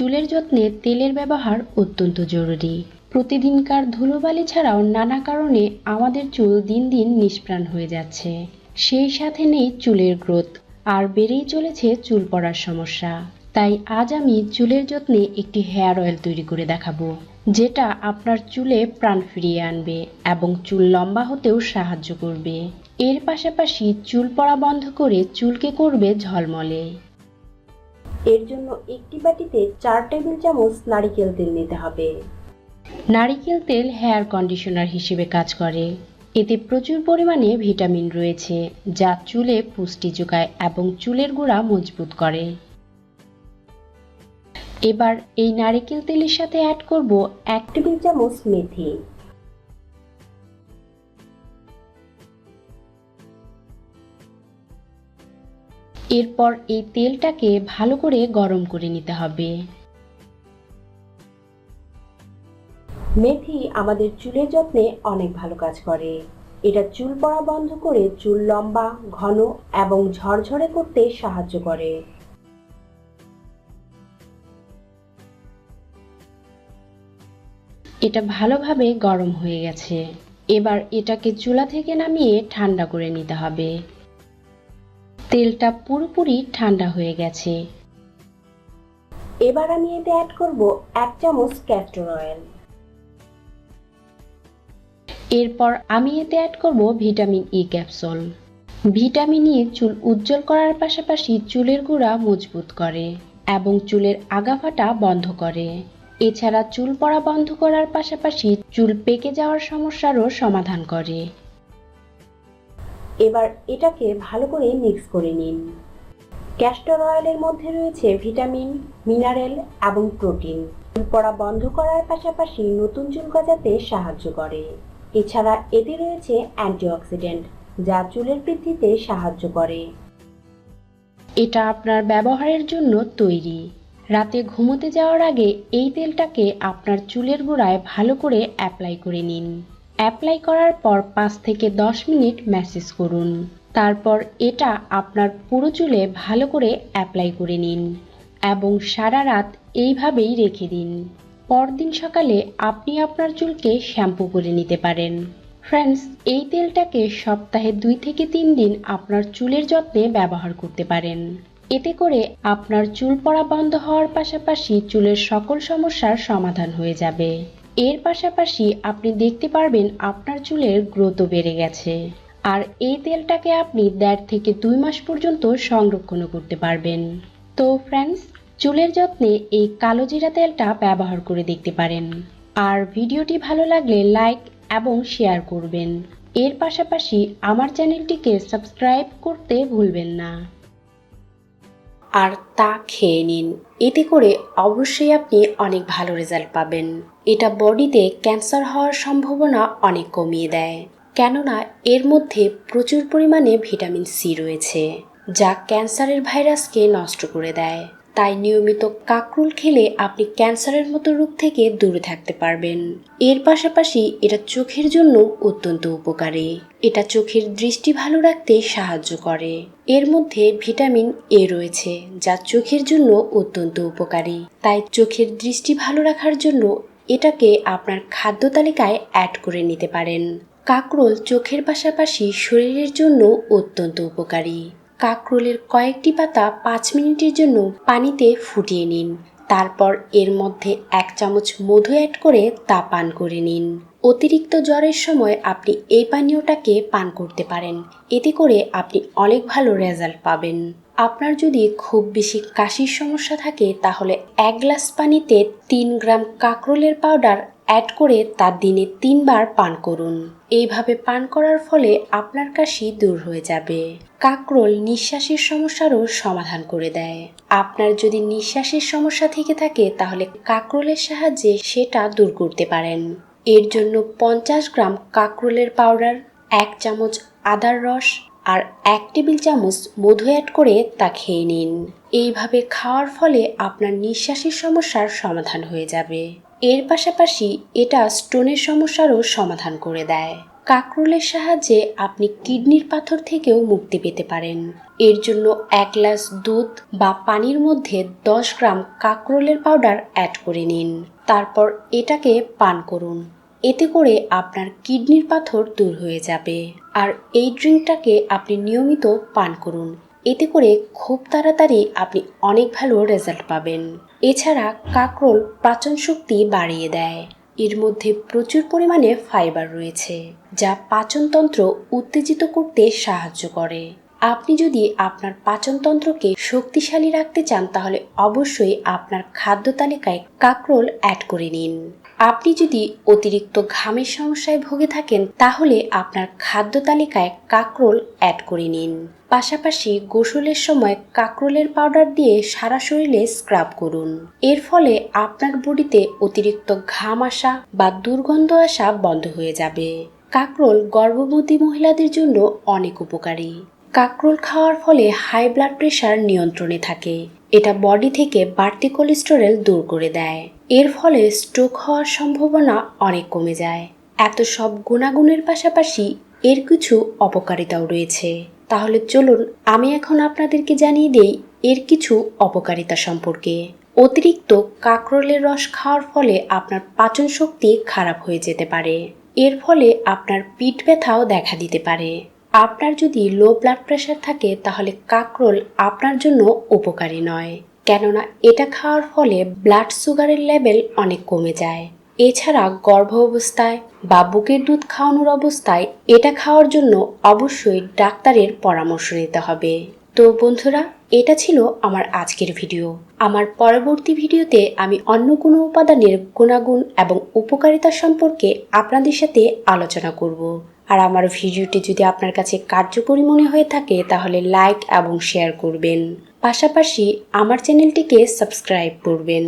চুলের যত্নে তেলের ব্যবহার অত্যন্ত জরুরি। প্রতিদিনকার ধুলোবালি ছাড়াও নানা কারণে আমাদের চুল দিন দিন নিষ্প্রাণ হয়ে যাচ্ছে। সেই সাথে নেই চুলের গ্রোথ, আর বেড়েই চলেছে চুল পড়ার সমস্যা। তাই আজ আমি চুলের যত্নে একটি হেয়ার অয়েল তৈরি করে দেখাবো, যেটা আপনার চুলে প্রাণ ফিরিয়ে আনবে এবং চুল লম্বা হতেও সাহায্য করবে। এর পাশাপাশি চুল পড়া বন্ধ করে চুলকে করবে ঝলমলে। এর জন্য একটি বাটিতে চার টেবিল চামচ নারিকেল তেল নিতে হবে। নারিকেল তেল হেয়ার কন্ডিশনার হিসেবে কাজ করে। এতে প্রচুর পরিমাণে ভিটামিন রয়েছে যা চুলে পুষ্টি যোগায় এবং চুলের গোড়া মজবুত করে। এবার এই নারিকেল তেলের সাথে অ্যাড করব এক টেবিল চামচ মেথি। এরপর এই তেলটাকে ভালো করে গরম করে নিতে হবে। মেথি আমাদের চুলের যত্নে অনেক ভালো কাজ করে। এটা চুল পড়া বন্ধ করে চুল লম্বা ঘন এবং ঝরঝরে করতে সাহায্য করে। এটা ভালোভাবে গরম হয়ে গেছে। এবার এটাকে চুলা থেকে নামিয়ে ঠান্ডা করে নিতে হবে। তেলটা পুরোপুরি ঠান্ডা হয়ে গেছে। এবার আমি এতে অ্যাড করব এক চামচ ক্যাস্টর অয়েল এরপর আমি এতে অ্যাড করব vitamin E capsule vitamin E চুল উজ্জ্বল করার পাশাপাশি চুলের গোড়া মজবুত করে এবং চুলের আগাফাটা বন্ধ করে। এছাড়া চুল পড়া বন্ধ করার পাশাপাশি চুল পেকে যাওয়ার সমস্যারও সমাধান করে। এবার এটাকে ভালো করে মিক্স করে নিন। ক্যাস্টর অয়েলের মধ্যে রয়েছে ভিটামিন মিনারেল এবং প্রোটিন চুল পড়া বন্ধ করার পাশাপাশি নতুন চুল গজাতে সাহায্য করে। এছাড়া এতে রয়েছে অ্যান্টিঅক্সিডেন্ট যা চুলের বৃদ্ধিতে সাহায্য করে। এটা আপনার ব্যবহারের জন্য তৈরি। রাতে ঘুমোতে যাওয়ার আগে এই তেলটাকে আপনার চুলের গোড়ায় ভালো করে অ্যাপ্লাই করে নিন। অ্যাপ্লাই করার পর পাঁচ থেকে দশ মিনিট ম্যাসেজ করুন। তারপর এটা আপনার পুরো চুলে ভালো করে অ্যাপ্লাই করে নিন এবং সারা রাত এইভাবেই রেখে দিন। পরদিন সকালে আপনি আপনার চুলকে শ্যাম্পু করে নিতে পারেন। ফ্রেন্ডস এই তেলটাকে সপ্তাহে দুই থেকে তিন দিন আপনার চুলের যত্নে ব্যবহার করতে পারেন। এতে করে আপনার চুল পড়া বন্ধ হওয়ার পাশাপাশি চুলের সকল সমস্যার সমাধান হয়ে যাবে। এর পাশাপাশি আপনি দেখতে পারবেন আপনার চুলের গ্রোথও বেড়ে গেছে। আর এই তেলটাকে আপনি দেড় থেকে দুই মাস পর্যন্ত সংরক্ষণও করতে পারবেন। তো ফ্রেন্ডস চুলের যত্নে এই কালো জিরা তেলটা ব্যবহার করে দেখতে পারেন। আর ভিডিওটি ভালো লাগলে লাইক এবং শেয়ার করবেন। এর পাশাপাশি আমার চ্যানেলটিকে সাবস্ক্রাইব করতে ভুলবেন না। আর তা খেয়ে নিন। এতে করে অবশ্যই আপনি অনেক ভালো রেজাল্ট পাবেন। এটা বডিতে ক্যান্সার হওয়ার সম্ভাবনা অনেক কমিয়ে দেয়। কেননা এর মধ্যে প্রচুর পরিমাণে ভিটামিন সি রয়েছে, যা ক্যান্সারের ভাইরাসকে নষ্ট করে দেয়। তাই নিয়মিত কাকরুল খেলে আপনি ক্যান্সারের মতো রোগ থেকে দূরে থাকতে পারবেন। এর পাশাপাশি এটা চোখের জন্য অত্যন্ত উপকারী। এটা চোখের দৃষ্টি ভালো রাখতে সাহায্য করে। এর মধ্যে ভিটামিন এ রয়েছে, যা চোখের জন্য অত্যন্ত উপকারী। তাই চোখের দৃষ্টি ভালো রাখার জন্য এটাকে আপনার খাদ্য তালিকায় অ্যাড করে নিতে পারেন। কাকরোল চোখের পাশাপাশি শরীরের জন্য অত্যন্ত উপকারী। কাকরোলের কয়েকটি পাতা পাঁচ মিনিটের জন্য পানিতে ফুটিয়ে নিন। তারপর এর মধ্যে এক চামচ মধু অ্যাড করে তা পান করে নিন। অতিরিক্ত জ্বরের সময় আপনি এই পানীয়টাকে পান করতে পারেন। এতে করে আপনি অনেক ভালো রেজাল্ট পাবেন। আপনার যদি খুব বেশি কাশির সমস্যা থাকে, তাহলে এক গ্লাস পানিতে তিন গ্রাম কাকরোলের পাউডার অ্যাড করে তা দিনে তিনবার পান করুন। এইভাবে পান করার ফলে আপনার কাশি দূর হয়ে যাবে। কাকরোল নিঃশ্বাসের সমস্যারও সমাধান করে দেয়। আপনার যদি নিঃশ্বাসের সমস্যা থেকে থাকে, তাহলে কাকরোলের সাহায্যে সেটা দূর করতে পারেন। এর জন্য পঞ্চাশ গ্রাম কাকরোলের পাউডার, এক চামচ আদার রস আর এক টেবিল চামচ মধু অ্যাড করে তা খেয়ে নিন। এইভাবে খাওয়ার ফলে আপনার নিঃশ্বাসের সমস্যার সমাধান হয়ে যাবে। এর পাশাপাশি এটা স্টোনের সমস্যারও সমাধান করে দেয়। কাঁকরোলের সাহায্যে আপনি কিডনির পাথর থেকেও মুক্তি পেতে পারেন। এর জন্য এক গ্লাস দুধ বা পানির মধ্যে দশ গ্রাম কাঁকরোলের পাউডার অ্যাড করে নিন। তারপর এটাকে পান করুন। এতে করে আপনার কিডনির পাথর দূর হয়ে যাবে। আর এই ড্রিঙ্কটাকে আপনি নিয়মিত পান করুন। এতে করে খুব তাড়াতাড়ি আপনি অনেক ভালো রেজাল্ট পাবেন। এছাড়া কাঁকরোল পাচন শক্তি বাড়িয়ে দেয়। এর মধ্যে প্রচুর পরিমাণে ফাইবার রয়েছে, যা পাচনতন্ত্র উত্তেজিত করতে সাহায্য করে। আপনি যদি আপনার পাচনতন্ত্রকে শক্তিশালী রাখতে চান, তাহলে অবশ্যই আপনার খাদ্য তালিকায় কাঁকরোল অ্যাড করে নিন। আপনি যদি অতিরিক্ত ঘামের সমস্যায় ভুগে থাকেন, তাহলে আপনার খাদ্য তালিকায় কাঁকরোল অ্যাড করে নিন। পাশাপাশি গোসলের সময় কাঁকরোলের পাউডার দিয়ে সারা শরীরে স্ক্রাব করুন। এর ফলে আপনার বডিতে অতিরিক্ত ঘাম আসা বা দুর্গন্ধ আসা বন্ধ হয়ে যাবে। কাঁকরোল গর্ভবতী মহিলাদের জন্য অনেক উপকারী। কাঁকরোল খাওয়ার ফলে হাই ব্লাড প্রেশার নিয়ন্ত্রণে থাকে। এটা বডি থেকে বাড়তি কোলেস্টেরল দূর করে দেয়। এর ফলে স্ট্রোক হওয়ার সম্ভাবনা অনেক কমে যায়। এত সব গুণাগুণের পাশাপাশি এর কিছু অপকারিতাও রয়েছে। তাহলে চলুন আমি এখন আপনাদেরকে জানিয়ে দেই এর কিছু অপকারিতা সম্পর্কে। অতিরিক্ত কাঁকরোলের রস খাওয়ার ফলে আপনার পাচন শক্তি খারাপ হয়ে যেতে পারে। এর ফলে আপনার পিঠ ব্যথাও দেখা দিতে পারে। আপনার যদি লো ব্লাড প্রেশার থাকে, তাহলে কাকরোল আপনার জন্য উপকারী নয়। কেননা এটা খাওয়ার ফলে ব্লাড সুগারের লেভেল অনেক কমে যায়। এছাড়া গর্ভ অবস্থায় বা বুকের দুধ খাওয়ানোর অবস্থায় এটা খাওয়ার জন্য অবশ্যই ডাক্তারের পরামর্শ নিতে হবে। তো বন্ধুরা, এটা ছিল আমার আজকের ভিডিও। আমার পরবর্তী ভিডিওতে আমি অন্য কোনো উপাদানের গুণাগুণ এবং উপকারিতা সম্পর্কে আপনাদের সাথে আলোচনা করব। আর আমার ভিডিওটি যদি আপনার কাছে কার্যকরী মনে হয়ে থাকে, তাহলে লাইক এবং শেয়ার করবেন। পাশাপাশি আমার চ্যানেলটিকে সাবস্ক্রাইব করবেন।